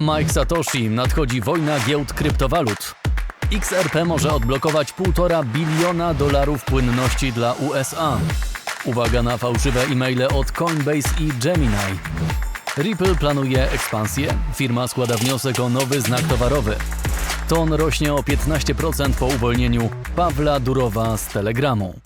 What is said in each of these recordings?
Mike Satoshi, nadchodzi wojna giełd kryptowalut. XRP może odblokować 1,5 biliona dolarów płynności dla USA. Uwaga na fałszywe e-maile od Coinbase i Gemini. Ripple planuje ekspansję. Firma składa wniosek o nowy znak towarowy. Ton rośnie o 15% po uwolnieniu Pawła Durowa z Telegramu.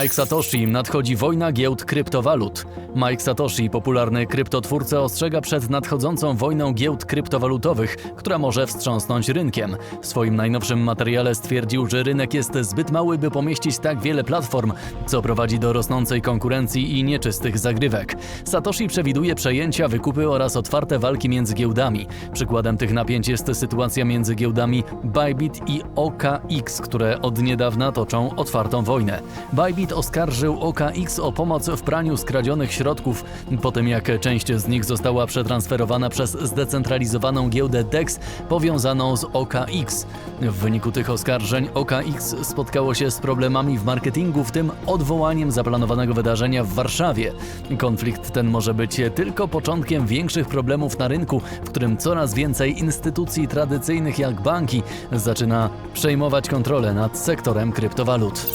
Mike Satoshi, nadchodzi wojna giełd kryptowalut. Mike Satoshi, popularny kryptotwórca, ostrzega przed nadchodzącą wojną giełd kryptowalutowych, która może wstrząsnąć rynkiem. W swoim najnowszym materiale stwierdził, że rynek jest zbyt mały, by pomieścić tak wiele platform, co prowadzi do rosnącej konkurencji i nieczystych zagrywek. Satoshi przewiduje przejęcia, wykupy oraz otwarte walki między giełdami. Przykładem tych napięć jest sytuacja między giełdami Bybit i OKX, które od niedawna toczą otwartą wojnę. Bybit oskarżył OKX o pomoc w praniu skradzionych środków, po tym jak część z nich została przetransferowana przez zdecentralizowaną giełdę DEX powiązaną z OKX. W wyniku tych oskarżeń OKX spotkało się z problemami w marketingu, w tym odwołaniem zaplanowanego wydarzenia w Warszawie. Konflikt ten może być tylko początkiem większych problemów na rynku, w którym coraz więcej instytucji tradycyjnych jak banki zaczyna przejmować kontrolę nad sektorem kryptowalut.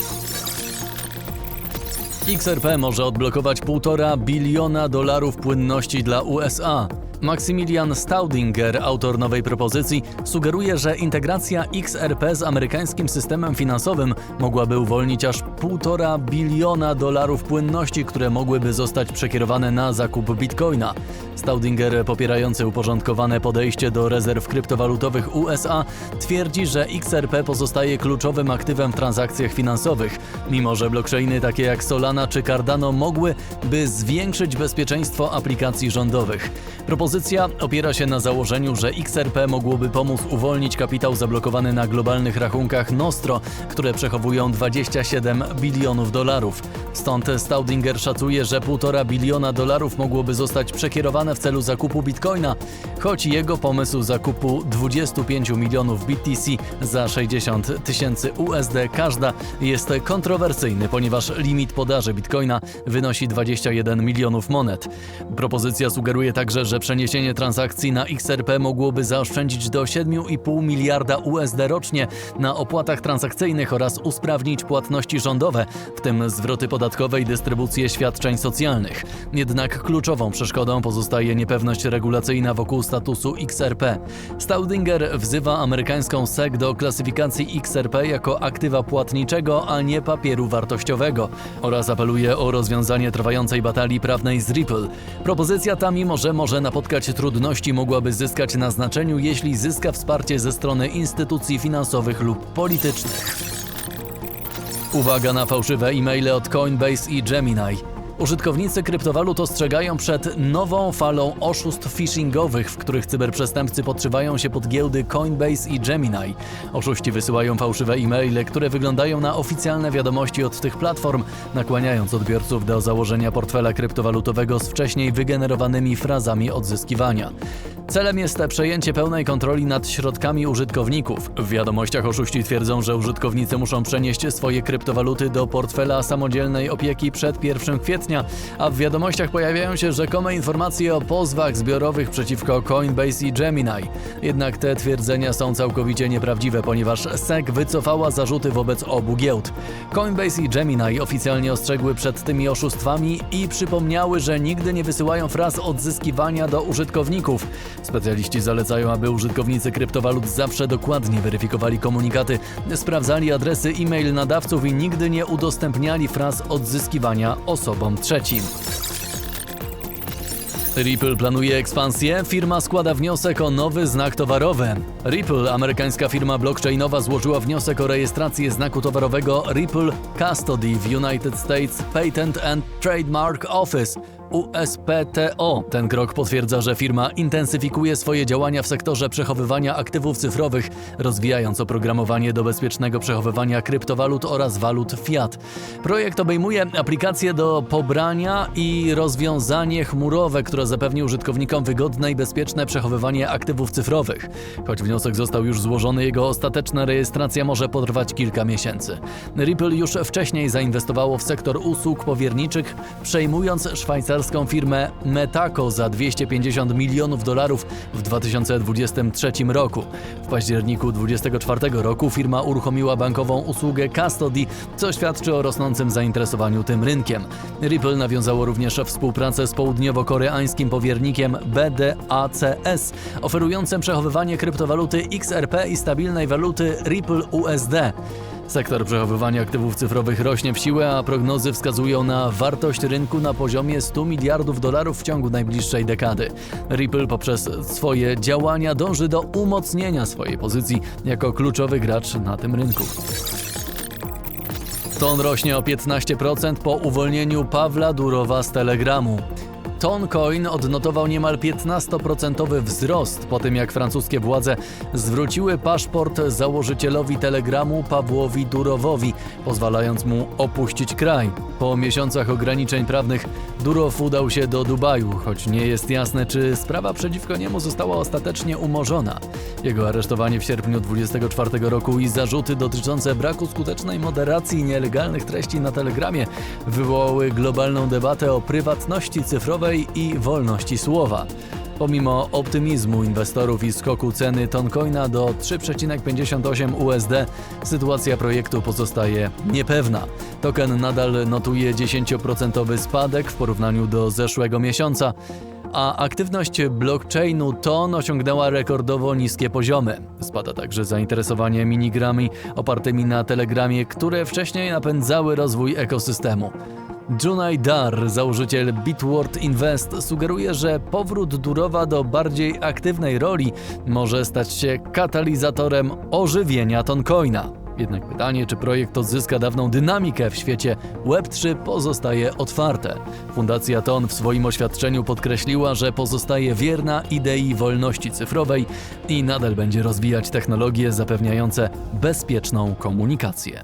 XRP może odblokować 1,5 biliona dolarów płynności dla USA. Maximilian Staudinger, autor nowej propozycji, sugeruje, że integracja XRP z amerykańskim systemem finansowym mogłaby uwolnić aż 1,5 biliona dolarów płynności, które mogłyby zostać przekierowane na zakup bitcoina. Staudinger, popierający uporządkowane podejście do rezerw kryptowalutowych USA, twierdzi, że XRP pozostaje kluczowym aktywem w transakcjach finansowych, mimo że blockchainy takie jak Solana czy Cardano mogłyby zwiększyć bezpieczeństwo aplikacji rządowych. Propozycja opiera się na założeniu, że XRP mogłoby pomóc uwolnić kapitał zablokowany na globalnych rachunkach Nostro, które przechowują 27 bilionów dolarów. Stąd Staudinger szacuje, że 1,5 biliona dolarów mogłoby zostać przekierowane w celu zakupu bitcoina, choć jego pomysł zakupu 25 milionów BTC za 60 tysięcy USD każda jest kontrowersyjny, ponieważ limit podaży bitcoina wynosi 21 milionów monet. Propozycja sugeruje także, że przeniesienie transakcji na XRP mogłoby zaoszczędzić do 7,5 miliarda USD rocznie na opłatach transakcyjnych oraz usprawnić płatności rządowe, w tym zwroty podatkowe i dystrybucję świadczeń socjalnych. Jednak kluczową przeszkodą pozostaje niepewność regulacyjna wokół statusu XRP. Staudinger wzywa amerykańską SEC do klasyfikacji XRP jako aktywa płatniczego, a nie papieru wartościowego oraz apeluje o rozwiązanie trwającej batalii prawnej z Ripple. Propozycja ta, mimo że może napotkać trudności, mogłaby zyskać na znaczeniu, jeśli zyska wsparcie ze strony instytucji finansowych lub politycznych. Uwaga na fałszywe e-maile od Coinbase i Gemini. Użytkownicy kryptowalut ostrzegają przed nową falą oszustw phishingowych, w których cyberprzestępcy podszywają się pod giełdy Coinbase i Gemini. Oszuści wysyłają fałszywe e-maile, które wyglądają na oficjalne wiadomości od tych platform, nakłaniając odbiorców do założenia portfela kryptowalutowego z wcześniej wygenerowanymi frazami odzyskiwania. Celem jest przejęcie pełnej kontroli nad środkami użytkowników. W wiadomościach oszuści twierdzą, że użytkownicy muszą przenieść swoje kryptowaluty do portfela samodzielnej opieki przed 1 kwietnia, a w wiadomościach pojawiają się rzekome informacje o pozwach zbiorowych przeciwko Coinbase i Gemini. Jednak te twierdzenia są całkowicie nieprawdziwe, ponieważ SEC wycofała zarzuty wobec obu giełd. Coinbase i Gemini oficjalnie ostrzegły przed tymi oszustwami i przypomniały, że nigdy nie wysyłają fraz odzyskiwania do użytkowników. Specjaliści zalecają, aby użytkownicy kryptowalut zawsze dokładnie weryfikowali komunikaty, sprawdzali adresy e-mail nadawców i nigdy nie udostępniali fraz odzyskiwania osobom trzecim. Ripple planuje ekspansję. Firma składa wniosek o nowy znak towarowy. Ripple, amerykańska firma blockchainowa, złożyła wniosek o rejestrację znaku towarowego Ripple Custody w United States Patent and Trademark Office. USPTO. Ten krok potwierdza, że firma intensyfikuje swoje działania w sektorze przechowywania aktywów cyfrowych, rozwijając oprogramowanie do bezpiecznego przechowywania kryptowalut oraz walut fiat. Projekt obejmuje aplikacje do pobrania i rozwiązanie chmurowe, które zapewni użytkownikom wygodne i bezpieczne przechowywanie aktywów cyfrowych. Choć wniosek został już złożony, jego ostateczna rejestracja może potrwać kilka miesięcy. Ripple już wcześniej zainwestowało w sektor usług powierniczych, przejmując szwajcarską firmę Metaco za 250 milionów dolarów w 2023 roku. W październiku 2024 roku firma uruchomiła bankową usługę Custody, co świadczy o rosnącym zainteresowaniu tym rynkiem. Ripple nawiązało również współpracę z południowo-koreańskim powiernikiem BDACS, oferującym przechowywanie kryptowaluty XRP i stabilnej waluty Ripple USD. Sektor przechowywania aktywów cyfrowych rośnie w siłę, a prognozy wskazują na wartość rynku na poziomie 100 miliardów dolarów w ciągu najbliższej dekady. Ripple poprzez swoje działania dąży do umocnienia swojej pozycji jako kluczowy gracz na tym rynku. Ton rośnie o 15% po uwolnieniu Pawła Durowa z Telegramu. Toncoin odnotował niemal 15% wzrost po tym, jak francuskie władze zwróciły paszport założycielowi Telegramu Pawłowi Durowowi, pozwalając mu opuścić kraj. Po miesiącach ograniczeń prawnych Durow udał się do Dubaju, choć nie jest jasne, czy sprawa przeciwko niemu została ostatecznie umorzona. Jego aresztowanie w sierpniu 2024 roku i zarzuty dotyczące braku skutecznej moderacji nielegalnych treści na Telegramie wywołały globalną debatę o prywatności cyfrowej i wolności słowa. Pomimo optymizmu inwestorów i skoku ceny Toncoina do 3,58 USD, sytuacja projektu pozostaje niepewna. Token nadal notuje 10% spadek w porównaniu do zeszłego miesiąca, a aktywność blockchainu TON osiągnęła rekordowo niskie poziomy. Spada także zainteresowanie minigrami opartymi na Telegramie, które wcześniej napędzały rozwój ekosystemu. Junai Dar, założyciel Bitword Invest, sugeruje, że powrót Durowa do bardziej aktywnej roli może stać się katalizatorem ożywienia Toncoina. Jednak pytanie, czy projekt odzyska dawną dynamikę w świecie Web3 pozostaje otwarte. Fundacja TON w swoim oświadczeniu podkreśliła, że pozostaje wierna idei wolności cyfrowej i nadal będzie rozwijać technologie zapewniające bezpieczną komunikację.